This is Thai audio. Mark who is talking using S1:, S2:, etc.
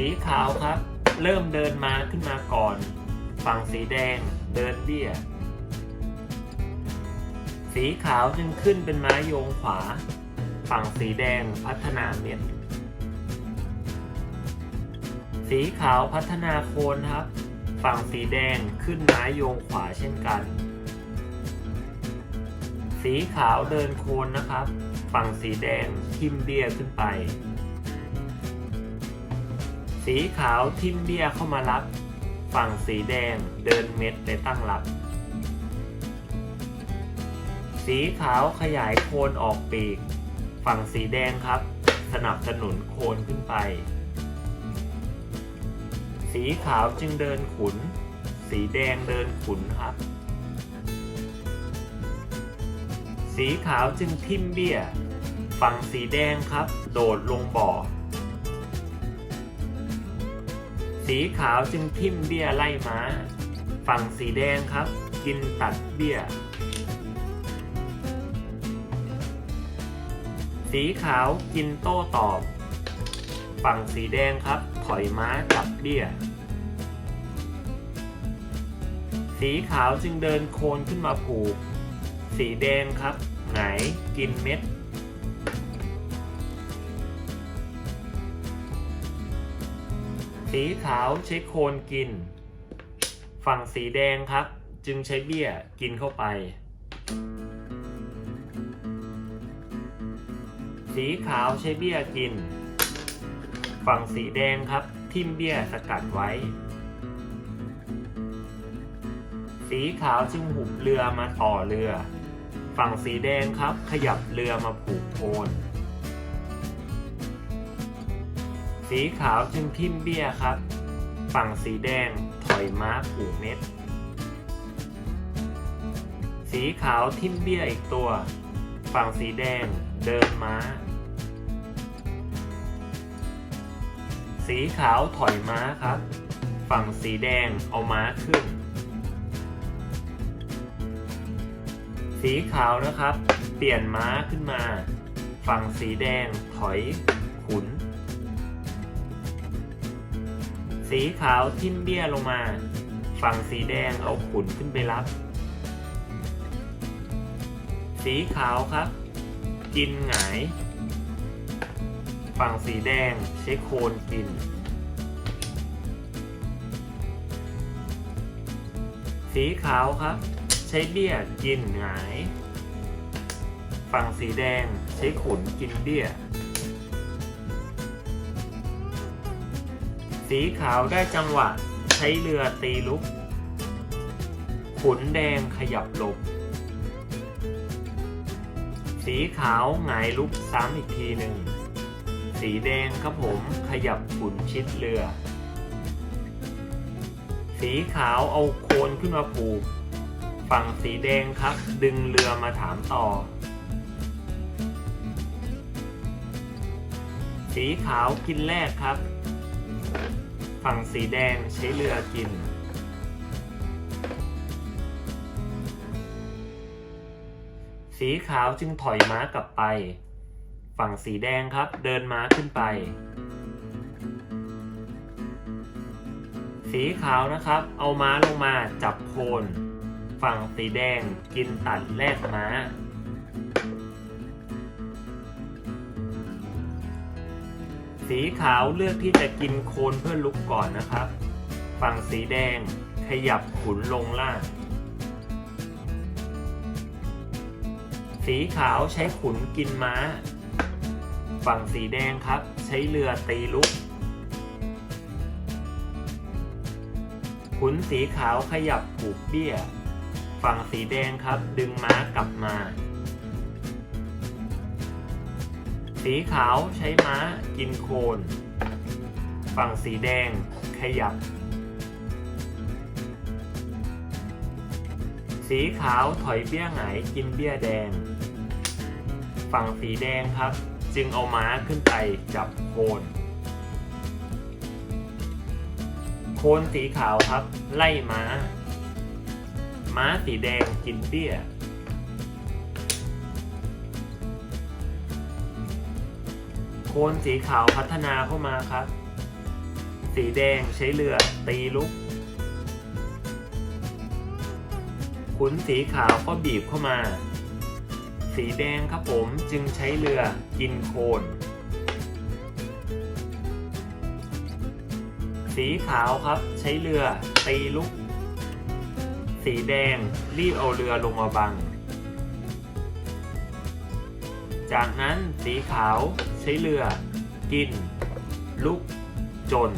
S1: สีขาวครับ เริ่มเดินมาขึ้นมาก่อน ฝั่งสีแดงเดินเบี้ย สีขาวจึงขึ้นเป็นไม้โยงขวา ฝั่งสีแดงพัฒนาเม็ด สีขาวพัฒนาโคนครับ ฝั่งสีแดงขึ้นม้าโยงขวาเช่นกัน สีขาวเดินโคนนะครับ ฝั่งสีแดงทิมเบี้ยขึ้นไป สีขาวทิมเบี้ยเข้ามารับ ฝั่งสีแดงเดินเม็ดไปตั้งรับ สีขาวขยายโคนออกปีก ฝั่งสีแดงครับ สนับสนุนโคนขึ้นไป สีขาวจึงเดินขุน สีแดงเดินขุนครับ สีขาวจึงทิมเบี้ย ฝั่งสีแดงครับ โดดลงบ่อ สีขาวจึงทิ่มเบี้ยไล่ม้า ฝั่งสีแดงครับ กินตัดเบี้ย สีขาวกินโต้ตอบ ฝั่งสีแดงครับ ถอยม้าจับเบี้ย สีขาวจึงเดินโคนขึ้นมาผูก สีแดงครับ ไหนกินเม็ด สีขาวใช้โคนกิน ฝั่งสีแดงครับ จึงใช้เบี้ยกินเข้าไป สีขาวใช้เบี้ยกิน ฝั่งสีแดงครับ ทิ่มเบี้ยสกัดไว้ สีขาวจึงหุบเรือมาต่อเรือ ฝั่งสีแดงครับขยับเรือมาผูกโคน สีขาวจึงทิ่มเบี้ยครับ ฝั่งสีแดงถอยม้าผูกเม็ด สีขาวทิ่มเบี้ยอีกตัว ฝั่งสีแดงเดินม้า สีขาวถอยม้าครับ ฝั่งสีแดงเอาม้าขึ้น สีขาวนะครับ เปลี่ยนม้าขึ้นมา ฝั่งสีแดงถอยขุน สีขาวทิ่มเบี้ยลงมา ฝั่งสีแดงเอาขุนขึ้นไปรับ สีขาวครับ กินหงาย ฝั่งสีแดงใช้โคนกิน สีขาวครับ ใช้เบี้ยกินหงาย ฝั่งสีแดงใช้ขุนกินเบี้ย สีขาวได้จังหวะ ใช้เรือตีลุก ขุนแดงขยับหลบ สีขาวหงายลุกซ้ำอีกทีหนึ่ง สีแดงครับผมขยับขุนชิดเรือ สีขาวเอาโคนขึ้นมาผูก ฝั่งสีแดงครับ ดึงเรือมาถามต่อ สีขาวกินแรกครับ ฝั่งสีแดงใช้เรือกิน สีขาวจึงถอยม้ากลับไป ฝั่งสีแดงครับเดินม้าขึ้นไป สีขาวนะครับ เอาม้าลงมาจับโคน ฝั่งสีแดงกินตัดแลกม้า สีขาวเลือกที่จะกินโคนเพื่อลุกก่อนนะครับ ฝั่งสีแดงขยับขุนลงล่าง สีขาวใช้ขุนกินม้า ฝั่งสีแดงครับ ใช้เรือตีลุก ขุนสีขาวขยับผูกเบี้ย ฝั่งสีแดงครับ ดึงม้ากลับมา สีขาวใช้ม้ากินโคน ฝั่งสีแดงขยับ สีขาวถอยเบี้ยหงายกินเบี้ยแดง ฝั่งสีแดงครับ จึงเอาม้าขึ้นไปจับโคน โคนสีขาวครับ ไล่ม้า ม้าสีแดงกินเบี้ย โคนสีขาวพัฒนาเข้ามาครับ สีแดงใช้เรือตีลุก ขุนสีขาวก็บีบเข้ามา สีแดงครับผมจึงใช้เรือกินโคลนสีขาวครับใช้เรือตีลุก สีแดงรีบเอาเรือลงมาบังจากนั้นสีขาว ช้เรือ กิน ลุก จน